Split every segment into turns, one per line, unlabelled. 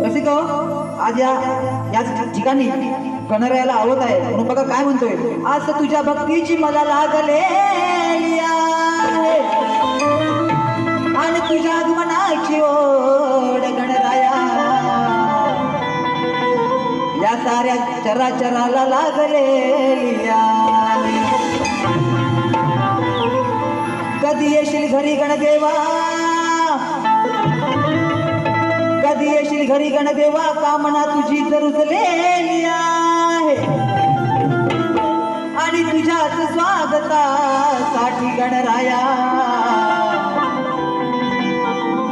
रसिक आज या याच ठिकाणी गणरायाला आवत आहे. म्हणून बघा काय म्हणतोय? आज तुझ्या भक्तीची मला लागले आणि तुझ्या आगमनाची ओढ गणराया. या साऱ्या चराचराला लागले कधी येशील घरी गणदेवा? कधी येशील घरी गणदेवा? कामना तुझी तर उचलेली आहे. आणि तुझ्याच स्वागतासाठी गणराया.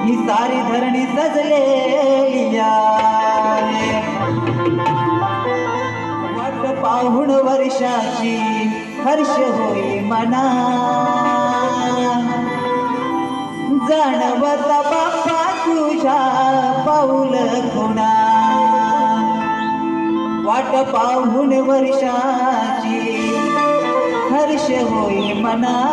ही सारी धरणी सजलेली आहे. वाट पाहून वर्षाची हर्ष होई मना. जाणवत बाप्पा तुझ्या पाऊल खुणा. वाट पाहून वर्षाची हर्ष होई मना.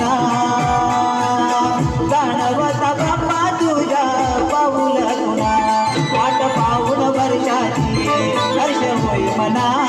जाना जाणवता
बाप्पा तुझ्या पाऊल गुणा
वाट पाऊल वर्षाची हर्ष होई मना